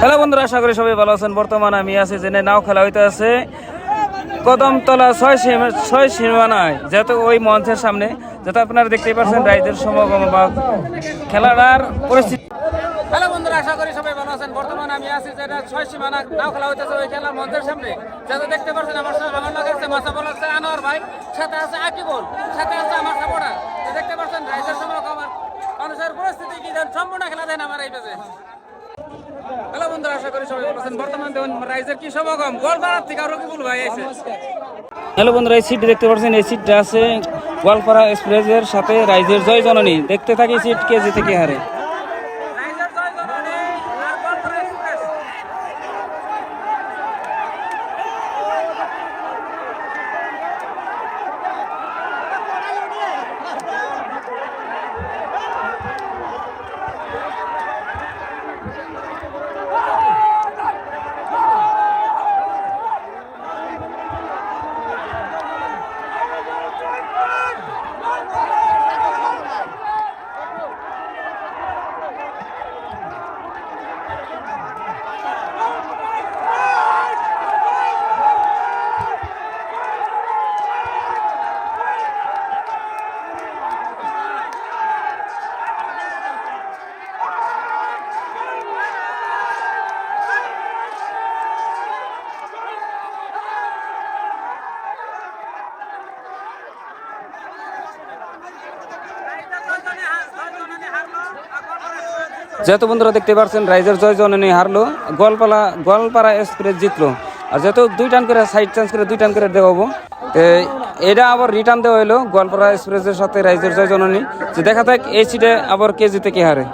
Hello বন্ধুরা, আশা করি সবাই ভালো আছেন। বর্তমানে আমি আছি জেনে নাও খেলা হইতে আছে কদমতলা ছয় ছয় সীমানায়। যেহেতু ওই মঞ্চের সামনে যাতে আপনারা দেখতেই পাচ্ছেন রাইজের সমাগম বা খেলাটার পরিস্থিতি। দেখতে আমার দেখতে সম্পূর্ণ খেলা দেন আমার এই পেজে। হ্যালো বন্ধুরা, আশা করি সবাই রাইজের কি সমাগম? থেকে ভাই এসে হ্যালো বন্ধুরা, এই সিট দেখতে পাচ্ছেন, এই সিটটা আছে গোয়ালপাড়া এক্সপ্রেসের সাথে রাইজের জয় জননী। দেখতে থাকি সিট কেজি থেকে হারে। যেহেতু বন্ধুরা দেখতে পাচ্ছেন রাইজের জয় জননী হারলো। গোয়ালপালা গোয়ালপাড়া এক্সপ্রেস জিতলো। আর যেহেতু দুই টান করে সাইড চান্স করে দুই টান করে দেওয়াবো এটা আবার রিটার্ন দেওয়া হলো গোয়ালপাড়া এক্সপ্রেসের সাথে রাইজের জয় জননী যে দেখা যাক এই সিটে আবার কে জিতে, কে হারে।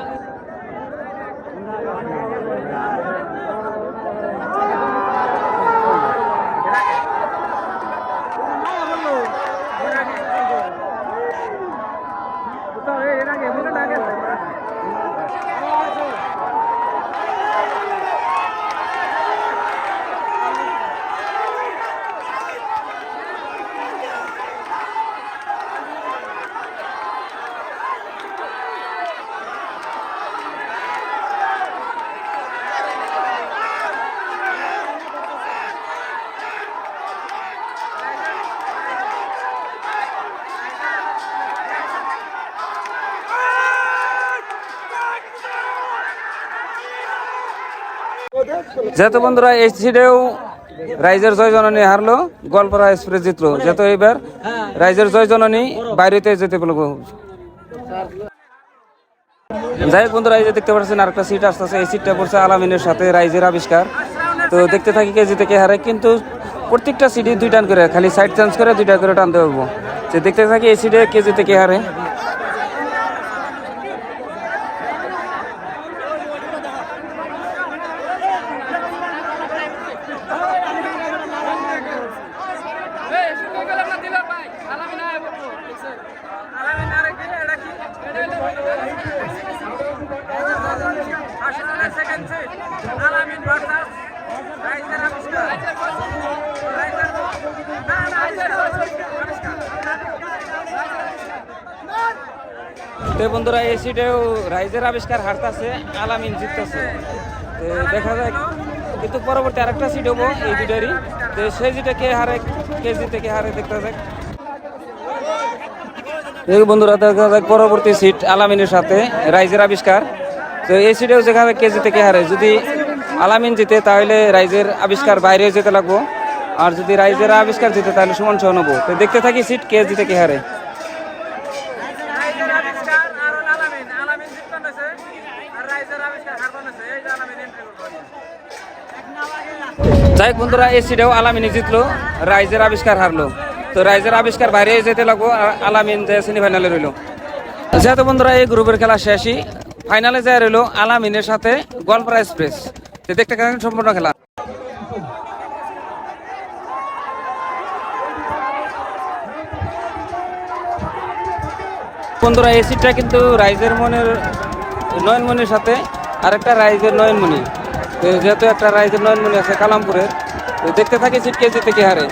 যেহেতু বন্ধুরা, এই সিটেও রাইজের জয় জননী হারলো, গোয়ালপাড়া এক্সপ্রেস জিতলো। যেহেতু এবার রাইজের জয় জননী বাইরেতে যেতে পারব যাই হোক বন্ধুরা, এই যে দেখতে পাচ্ছেন, আরেকটা সিট আসতেছে। এই সিটটা পড়ছে আলামিনের সাথে রাইজের আবিষ্কার। তো দেখতে থাকি কে জিতে কে হারে, কিন্তু প্রত্যেকটা সিটই দুই টান করে, খালি সাইড চেঞ্জ করে দুইটা করে টানতে পারব। যে দেখতে থাকি, এই সিটে কে জিতে কে হারে। তো বন্ধুরা, এই সিটেও রাইজের আবিষ্কার হারতাছে, আলামিন জিততেছে। তো দেখা যায় কিন্তু পরবর্তী আরেকটা সিট হব এই দুটারই তো সেই জিটে কে হারে, কে জিতে, কে হারে দেখতে যাক। বন্ধুরা, দেখা যাক পরবর্তী সিট আলামিনের সাথে রাইজের আবিষ্কার। তো এই যেখানে কে জিতে কে হারে যদি আলামিন জিতে তাহলে রাইজের আবিষ্কার বাইরে যেতে লাগবো। আর যদি রাইজের আবিষ্কার জিতে তাহলে সমান সমান হব তো দেখতে থাকি সিট কে জিতে কে হারে যাই বন্ধুরা এই সিটেও আলামিনে জিতলো রাইজের আবিষ্কার হারলো। তো রাইজের আবিষ্কার বাইরে যেতে লাগবো আর আলামিন যে সেমিফাইনালে রইল। যেহেতু বন্ধুরা এই গ্রুপের খেলা শেষই। ফাইনালে যায় রইল আলামিনের সাথে গোয়ালপাড়া এক্সপ্রেস। তো দেখতে কেমন সম্পূর্ণ খেলা। বন্ধুরা, এই সিটটা কিন্তু রাইজের মনের, নয়নমণির সাথে, আরেকটা রাইজের নয়নমণি। যেহেতু একটা রাইজের নয়নমণি আছে কালামপুরের, তো দেখতে থাকি সিট কে জিতে কে হারে।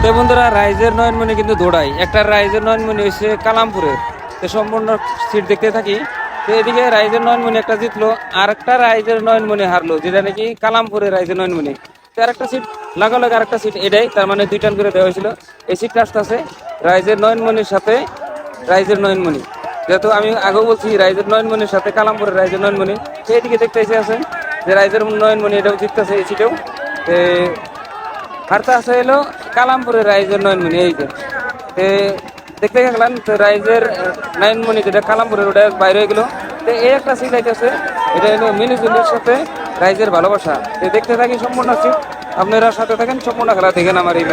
তো বন্ধুরা, রাইজের নয়নমণি কিন্তু দৌড়াই একটা রাইজের নয়নমণি হয়েছে কালামপুরের। তো সম্পূর্ণ সিট দেখতে থাকি। এদিকে রাইজের নয়নমণি একটা জিতলো আর একটা রাইজের নয়নমণি হারলো, যেটা নাকি কালামপুরে রাইজের নয়নমণি। তো আরেকটা সিট লাগালো আরেকটা সিট এটাই, তার মানে দুই টান করে দেওয়া হয়েছিল। এই সিটটা আসতে আছে রাইজের নয়নমণির সাথে, রাইজের নয়নমণি। যেহেতু আমি আগেও বলছি, রাইজের নয়নমণির সাথে কালামপুরের রাইজের নয়নমণি। সেই দিকে দেখতে এসে আছে যে রাইজের নয়নমণি এটাও জিততেছে এই সিটেও হারতে আছে এলো কালামপুরের রাইজের নয়নমণি, এই যে। দেখতে গেলাম তো রাইজের আহ, নয়নমণি যেটা কালামপুরের ওটা বাইরে হয়ে গেল। তো এই একটা সিট আইতেছে এটা হলো মিনিজুলির সাথে রাইজের ভালোবাসা। তো দেখতে থাকি সম্পূর্ণ সিট আপনারা সাথে থাকেন সম্পূর্ণ খেলা দেখেন আমার এই।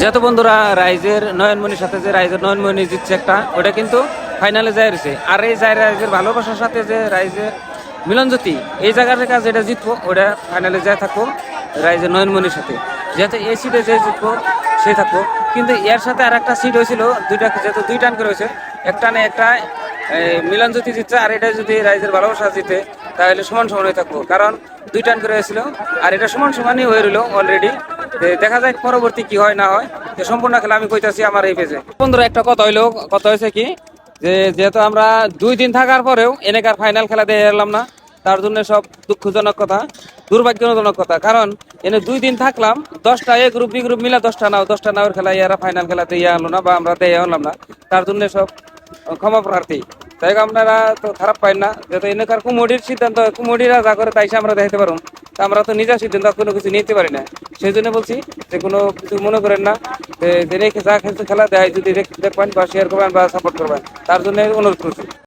যেহেতু বন্ধুরা রাইজের নয়নমণির সাথে যে রাইজের নয়নমণি জিতছে একটা ওটা কিন্তু ফাইনালে যায় রয়েছে। আর এই যায় রাইজের ভালোবাসার সাথে যে রাইজের মিলনজ্যোতি এই জায়গার কাজ যেটা জিতবো ওটা ফাইনালে যায় থাকব রাইজের নয়নমণির সাথে। যেহেতু এই সিটে যে জিতবো সে থাকব। কিন্তু এর সাথে আর একটা সিট হয়েছিল, দুইটা যেহেতু দুই টান করে হয়েছে একটা না একটা মিলন মিলনজ্যোতি জিতছে আর এটা যদি রাইজের ভালোবাসা জিতে, তাহলে সমান সমান হয়ে থাকব। কারণ দুই টান করে হয়েছিল, আর এটা সমান সমানই হয়ে রইল অলরেডি দেখা যায় পরবর্তী কি হয়, না হয়। তো সম্পূর্ণ খেলা আমি কইতাছি আমার এই পেজে বন্ধুরা, একটা কথা হইল, কথা হয়েছে কি? যে, যেহেতু আমরা দুই দিন থাকার পরেও এনেকার ফাইনাল খেলা দিয়ে এলাম না। তার জন্য সব দুঃখজনক কথা, দুর্ভাগ্যজনক কথা। কারণ এনে দুই দিন থাকলাম, দশটা এ গ্রুপ বি গ্রুপ মিলা দশটা নাও, দশটা নাওয়ের খেলা ইয়ারা ফাইনাল খেলাতে ইয়া হলো না বা আমরা দেয়া হলাম না। তার জন্য সব ক্ষমা প্রার্থী। তাই আপনারা তো খারাপ পাই না। যেহেতু এনেকার কুমোডির সিদ্ধান্ত কুমোডিরা যা করে তাই আমরা দেখাতে পারুন তা আমরা তো নিজের সিদ্ধান্ত, কোনো কিছু নিতে পারি না। সেই জন্য বলছি যে কোনো কিছু মনে করেন না, যে যে খেলছে খেলা, দেয় যদি দেখবেন বা শেয়ার করবেন বা সাপোর্ট করবেন। তার জন্য অনুরোধ করছি।